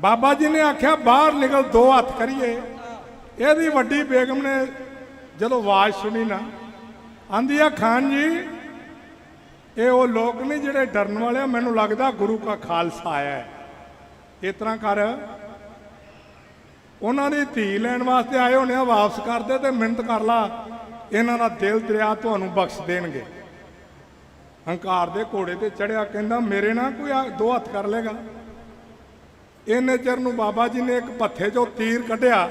ਬਾਬਾ ਜੀ ਨੇ ਆਖਿਆ, ਬਾਹਰ ਨਿਕਲ, ਦੋ ਹੱਥ ਕਰੀਏ। ਇਹਦੀ ਵੱਡੀ ਬੇਗਮ ਨੇ ਜਦੋਂ ਆਵਾਜ਼ ਸੁਣੀ ਨਾ, ਆਂਦੀ ਆ, ਖਾਨ ਜੀ, ਇਹ ਉਹ ਲੋਕ ਨਹੀਂ ਜਿਹੜੇ ਡਰਨ ਵਾਲੇ ਆ, ਮੈਨੂੰ ਲੱਗਦਾ ਗੁਰੂ ਕਾ ਖਾਲਸਾ ਆਇਆ ਹੈ। ਇਸ ਤਰ੍ਹਾਂ ਕਰ। ਉਹਨਾਂ ਦੀ ਧੀ ਲੈਣ ਵਾਸਤੇ ਆਏ ਹੋਣੇ ਆ, ਵਾਪਸ ਕਰ ਦੇ ਤੇ ਮਿਹਨਤ ਕਰ ਲਾ। ਇਹਨਾਂ ਦਾ ਦਿਲ ਦਰਿਆ ਤੁਹਾਨੂੰ ਬਖਸ਼ ਦੇਣਗੇ। ਹੰਕਾਰ ਦੇ ਘੋੜੇ ਤੇ ਚੜਿਆ ਕਹਿੰਦਾ, ਮੇਰੇ ਨਾਲ ਕੋਈ ਦੋ ਹੱਥ ਕਰ ਲੇਗਾ ਇੰਨੇ ਚਿਰ ਨੂੰ ਬਾਬਾ ਜੀ ਨੇ ਇੱਕ ਪੱਥੇ ਚੋਂ ਤੀਰ ਕੱਢਿਆ।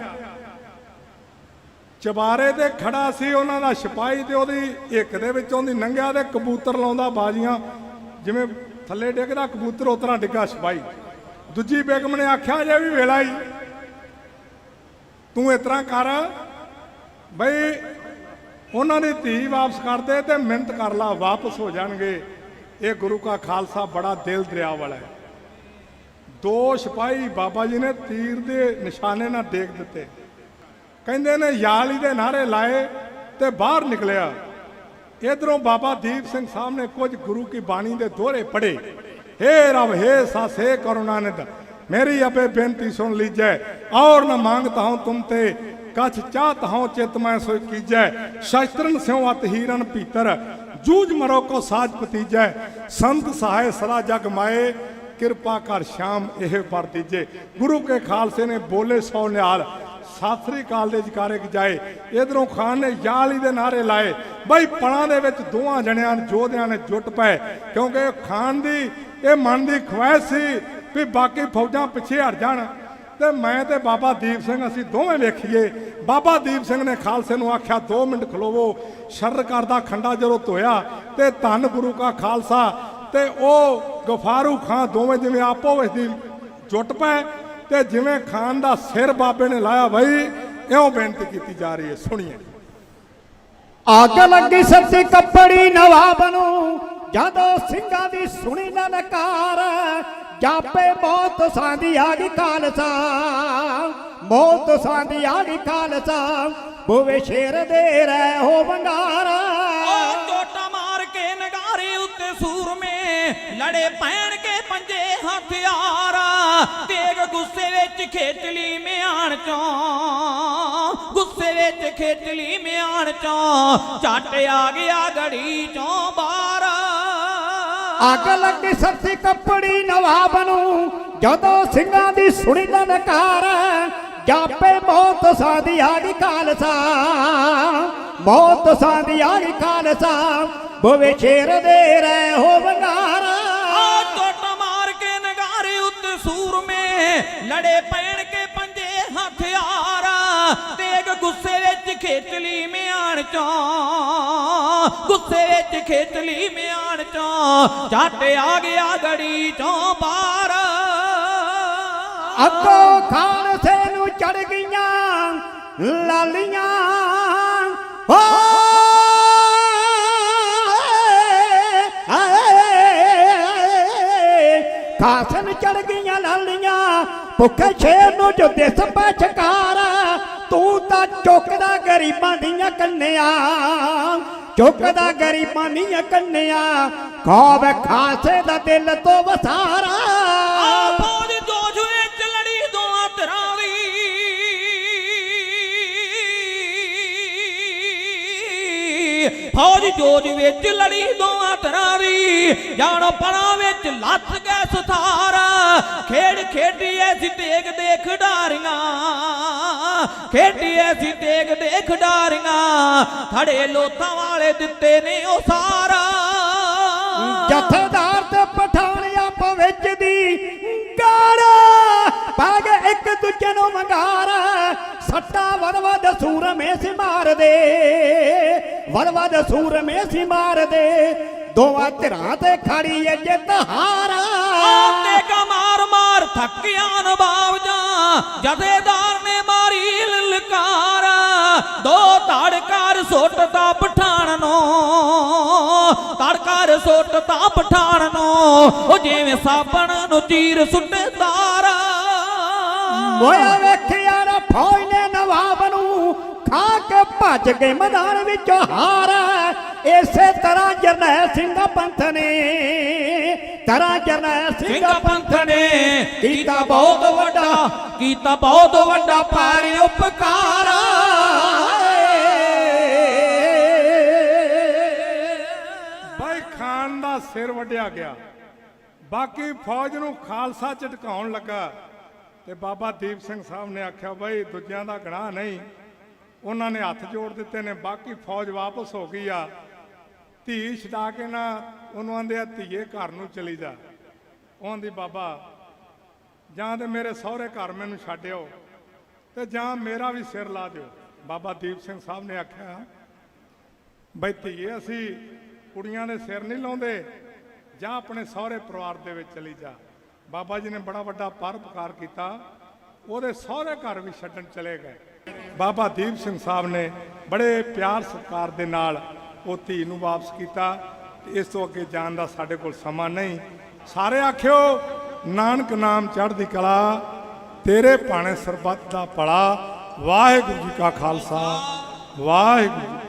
ਚਬਾਰੇ ਤੇ ਖੜਾ ਸੀ ਉਹਨਾਂ ਦਾ ਸਿਪਾਹੀ ਤੇ ਉਹਦੀ ਇੱਕ ਦੇ ਵਿੱਚੋਂ ਦੀ ਨੰਗਿਆ ਤੇ ਕਬੂਤਰ ਲਾਉਂਦਾ ਬਾਜ਼ੀਆਂ। ਜਿਵੇਂ ਥੱਲੇ ਡਿੱਗਦਾ ਕਬੂਤਰ ਉਤਰਾ ਡਿੱਗਾ ਸਿਪਾਹੀ। ਦੂਜੀ ਬੇਗਮ ਨੇ ਆਖਿਆ ਜੇ ਵੀ ਵੇਲਾ ਹੀ ਤੂੰ ਇਸ ਤਰ੍ਹਾਂ ਕਰ। ਬਈ ਉਹਨਾਂ ਦੀ ਧੀ ਵਾਪਸ ਕਰਦੇ ਤੇ ਮਿਹਨਤ ਕਰ ਲਾ, ਵਾਪਸ ਹੋ ਜਾਣਗੇ। ਇਹ ਗੁਰੂ ਕਾ ਖਾਲਸਾ ਬੜਾ ਦਿਲ ਦਰਿਆ ਵਾਲਾ ਹੈ। ਦੋ ਸਿਪਾਹੀ ਬਾਬਾ ਜੀ ਨੇ ਤੀਰ ਦੇ ਨਿਸ਼ਾਨੇ ਨਾਲ ਦੇਖ ਦਿੱਤੇ ਕਹਿੰਦੇ ਨੇ ਯਾਲੀ ਦੇ ਨਾਰੇ ਲਾਏ ਤੇ ਬਾਹਰ ਨਿਕਲਿਆ ਇਧਰੋਂ ਬਾਬਾ ਦੀਪ ਸਿੰਘ ਸਾਹਿਬ ਨੇ ਕੁਝ ਗੁਰੂ ਕੀ ਬਾਣੀ ਦੇ ਦੋਹਰੇ ਪੜੇ हे रब हे सास हे करुणानिध मेरी अबे बेनती सुन लीजै और न मांगता हूं तुम ते कछ चाहत हूं चित मैं सोई कीजै शस्त्रन स्यों अत हीरन पीतर जूझ मरो को साज पतीजै संत सहाय सदा जग माए ਕਿਰਪਾ ਕਰ ਸ਼ਾਮ ਇਹ ਪਰ ਦੀਜੇ ਗੁਰੂ ਕੇ ਖਾਲਸੇ ਨੇ ਬੋਲੇ ਸੌ ਨਿਹਾਲ। ਸਤਿ ਸ੍ਰੀ ਅਕਾਲ ਦੇ ਜਕਾਰੇ ਜਾਏ। ਇਧਰੋਂ ਖਾਨ ਨੇ ਯਾਲੀ ਦੇ ਨਾਰੇ ਲਾਏ। ਬਈ ਪਲਾਂ ਦੇ ਵਿੱਚ ਦੋਵਾਂ ਜਣਿਆਂ ਨੇ ਯੋਧਿਆਂ ਨੇ ਜੁੱਟ ਪਏ। ਕਿਉਂਕਿ ਖਾਨ ਦੀ ਇਹ ਮਨ ਦੀ ਖੁਆਇਸ਼ ਸੀ ਵੀ ਬਾਕੀ ਫੌਜਾਂ ਪਿੱਛੇ ਹਟ ਜਾਣ। ਤੇ ਮੈਂ ਤੇ ਬਾਬਾ ਦੀਪ ਸਿੰਘ ਅਸੀਂ ਦੋਵੇਂ ਵੇਖੀਏ। ਬਾਬਾ ਦੀਪ ਸਿੰਘ ਨੇ ਖਾਲਸੇ ਨੂੰ ਆਖਿਆ 2 ਮਿੰਟ ਖਲੋਵੋ। ਸ਼ਰ ਕਰਦਾ ਖੰਡਾ ਜਦੋਂ ਧੋਇਆ ਤੇ ਧੰਨ ਗੁਰੂ ਕਾ ਖਾਲਸਾ। ਤੇ ਉਹ ਗਫਾਰੂ ਖਾਨ ਦੋਵੇਂ ਜਿਵੇਂ ਆਪੋ ਵਿੱਚ ਦੀ ਜੁੱਟ ਪਏ ਤੇ ਜਿਵੇਂ ਖਾਨ ਦਾ ਸਿਰ ਬਾਬੇ ਨੇ ਲਾਇਆ ਬਈ ਇਉਂ ਬੇਨਤੀ ਕੀਤੀ ਜਾ ਰਹੀ ਹੈ ਸੁਣੀਏ। ਅੱਗ ਲੱਗੀ ਸੱਤੀ ਕੱਪੜੀ ਨਵਾਬ ਨੂੰ ਜਦੋਂ ਸਿੰਘਾਂ ਦੀ ਸੁਣੀ ਨਨਕਾਰ ਜਾਪੇ ਮੌਤ ਸਾਂਦੀ ਆ ਗਈ ਖਾਲਸਾ ਮੌਤ ਸਾਂਦੀ ਆ ਗਈ ਖਾਲਸਾ ਬੋਵੇ ਸ਼ੇਰ ਦੇ ਰਹਿ ਹੋ ਵੰਗਾਰਾ ਉਹ ਟੋਟਾ ਮਾਰ ਕੇ ਨਗਾਰੇ ਉੱਤੇ ਸੂਰਮੇ ਲੜੇ ਪੈਣ ਕੇ ਪੰਜੇ ਹਥਿਆਰ। ਤੇਗ ਗੁੱਸੇ ਵਿੱਚ ਖਿੱਚ ਲਈ ਮਿਆਣ ਚੋਂ। ਗੁੱਸੇ ਵਿੱਚ ਖਿੱਚ ਲਈ ਮਿਆਣ ਚੋਂ। ਝੱਟ ਆ ਗਿਆ ਗੜੀ ਚੋਂ ਬਾਹਰ। ਅੱਗ ਲੱਗੀ ਸੱਤੀ ਕੱਪੜੀ ਨਵਾਬ ਨੂੰ। ਜਦੋਂ ਸਿੰਘਾਂ ਦੀ ਸੁਣੀ ਨਨਕਾਰ ਜਾਪੇ ਮੌਤ ਸਾਦੀ ਆ ਗਈ ਖਾਲਸਾ। ਮੌਤ ਸਾਦੀ ਆ ਗਈ ਖਾਲਸਾ। ਬੋਵੇ ਸ਼ੇਰ ਦੇ ਰਹਿ ਹੋ ਲੜੇ ਪੈਣ ਕੇ ਪੰਜੇ ਹਥਿਆਰ ਤੇਗ ਗੁੱਸੇ ਵਿੱਚ ਖੇਤਲੀ ਮਿਆਣ ਚੋਂ। ਗੁੱਸੇ ਵਿੱਚ ਖੇਤਲੀ ਮਿਆਣ ਚੋਂ। ਝੱਟ ਆ ਗਿਆ ਗੜੀ ਚੋਂ ਬਾਹਰ। ਅੱਗੋਂ ਖਾਲਸੇ ਨੂੰ ਚੜ ਗਈਆਂ, ਲਾਲੀਆਂ ਖਾਲਸੇ ਨੂੰ ਚੜ ਗਈਆਂ ਲਾਲੀਆਂ, ਭੁੱਖੇ ਸ਼ੇਰ ਨੂੰ ਜੋ ਦਿਸ ਪਛਕਾਰ ਤੂੰ ਤਾਂ ਚੁੱਕਦਾ ਗਰੀਬਾਂ ਦੀਆਂ ਕੰਨਿਆ, ਚੁੱਕਦਾ ਗਰੀਬਾਂ ਦੀਆਂ ਕੰਨਿਆ। ਖੌਬ ਖਾਸੇ ਦਾ ਦਿਲ ਤੋਂ ਵਸਾਰਾ। ਫੌਜ ਜੋਜ ਵਿੱਚ ਲੜੀ ਦੋਆਂ ਧਿਰਾਂ ਦੀ। ਜਾਣ ਪਰਾਂ ਵਿੱਚ ਲੱਥ ਗਏ ਸਥਾਰ। ਖੇਡ ਖੇਡੀ ਐਸੀ ਤੇਗ ਦੇ ਖਿਡਾਰੀਆਂ। ਖੇਡੀ ਐਸੀ ਤੇਗ ਦੇ ਖਿਡਾਰੀਆਂ। ਥੜੇ ਲੋਥਾਂ ਵਾਲੇ ਦਿੱਤੇ ਨੇ ਉਹ ਸਾਰਾ। ਜਥੇਦਾਰ ਤੇ ਪਠਾਨ ਆਪ ਵਿੱਚ ਦੀ ਗਾੜਾ ਪਾ ਇੱਕ ਦੂਜੇ ਨੂੰ ਮੰਗਾਰ ਸੱਟਾ ਵਰਵਦ ਸੂਰਮੇ ਸੀ ਮਾਰਦੇ ਵਰਵਦ ਸੂਰਮੇ ਸੀ ਮਾਰਦੇ। ਦੋਵਾਂ ਧਿਰਾਂ ਤੇ ਖੜੀ ਏ ਜਿੱਤ ਹਾਰਾ। ਆਤੇ ਕਾ ਮਾਰ ਮਾਰ ਥੱਕਿਆ ਨਵਾਬ ਜਾਂ ਜਥੇਦਾਰ ਨੇ ਮਾਰੀ ਲਲਕਾਰ। ਦੋ ਧੜਕਾਰ ਸੁੱਟਦਾ ਪਠਾਨ ਨੂੰ ਧੜਕਾਰ ਸੁੱਟਦਾ ਪਠਾਨ ਨੂੰ ਉਹ ਜਿਵੇਂ ਸਾਬਣ ਨੂੰ ਚੀਰ ਸੁੱਟੇ ਤਾਰਾ। ਮੋਇਆ ਵੇਖਿਆ ਨਾ ਫੌਜ ਨੇ ਖਾ ਕੇ ਭੱਜ ਗਏ ਮੈਦਾਨ ਵਿੱਚੋਂ ਹਾਰ। ਇਸੇ ਤਰ੍ਹਾਂ ਜਰਨੈਲ ਸਿੰਘ ਪੰਥ ਨੇ ਤਰਾ ਜਰਨੈਲ ਸਿੰਘ ਪੰਥ ਨੇ ਕੀਤਾ ਬਹੁਤ ਵੱਡਾ ਕੀਤਾ ਬਹੁਤ ਵੱਡਾ ਪਾਰ ਉਪਕਾਰ। ਬਾਈ ਖਾਨ ਦਾ ਸਿਰ ਵੱਢਿਆ ਗਿਆ। ਬਾਕੀ ਫੌਜ ਨੂੰ ਖਾਲਸਾ ਚ ਟਿਕਾਉਣ ਲੱਗਾ। ਤੇ ਬਾਬਾ ਦੀਪ ਸਿੰਘ ਸਾਹਿਬ ਨੇ ਆਖਿਆ ਬਾਈ ਦੂਜਿਆਂ ਦਾ ਗਨਾਹ ਨਹੀਂ। ਉਹਨਾਂ ਨੇ ਹੱਥ ਜੋੜ ਦਿੱਤੇ ਨੇ, ਬਾਕੀ ਫੌਜ ਵਾਪਸ ਹੋ ਗਈ ਆ। ਧੀ ਛਡਾ ਕੇ ਨਾ ਉਹਨੂੰ ਆਂਦੇ ਆ, ਧੀਏ ਘਰ ਨੂੰ ਚਲੀ ਜਾ। ਉਹ ਬਾਬਾ, ਜਾਂ ਤੇ ਮੇਰੇ ਸਹੁਰੇ ਘਰ ਮੈਨੂੰ ਛੱਡਿਓ ਤੇ ਜਾਂ ਮੇਰਾ ਵੀ ਸਿਰ ਲਾ ਦਿਓ। ਬਾਬਾ ਦੀਪ ਸਿੰਘ ਸਾਹਿਬ ਨੇ ਆਖਿਆ, ਬਈ ਧੀਏ, ਅਸੀਂ ਕੁੜੀਆਂ ਦੇ ਸਿਰ ਨਹੀਂ ਲਾਉਂਦੇ, ਜਾਂ ਆਪਣੇ ਸਹੁਰੇ ਪਰਿਵਾਰ ਦੇ ਵਿੱਚ ਚਲੀ ਜਾ। ਬਾਬਾ ਜੀ ਨੇ ਬੜਾ ਵੱਡਾ ਪਰਉਪਕਾਰ ਕੀਤਾ। ਉਹਦੇ ਸਹੁਰੇ ਘਰ ਵੀ ਛੱਡਣ ਚਲੇ ਗਏ। ਬਾਬਾ ਦੀਪ ਸਿੰਘ ਸਾਹਿਬ ਨੇ ਬੜੇ ਪਿਆਰ ਸਤਿਕਾਰ ਦੇ ਨਾਲ ਉਹ ਧੀ ਨੂੰ ਵਾਪਸ ਕੀਤਾ। ਤੇ ਇਸ ਤੋਂ ਅੱਗੇ ਜਾਣ ਦਾ ਸਾਡੇ ਕੋਲ ਸਮਾਂ ਨਹੀਂ। ਸਾਰੇ ਆਖਿਓ, ਨਾਨਕ ਨਾਮ ਚੜ੍ਹਦੀ ਕਲਾ, ਤੇਰੇ ਭਾਣੇ ਸਰਬੱਤ ਦਾ ਭਲਾ। ਵਾਹਿਗੁਰੂ ਜੀ ਕਾ ਖਾਲਸਾ, ਵਾਹਿਗੁਰੂ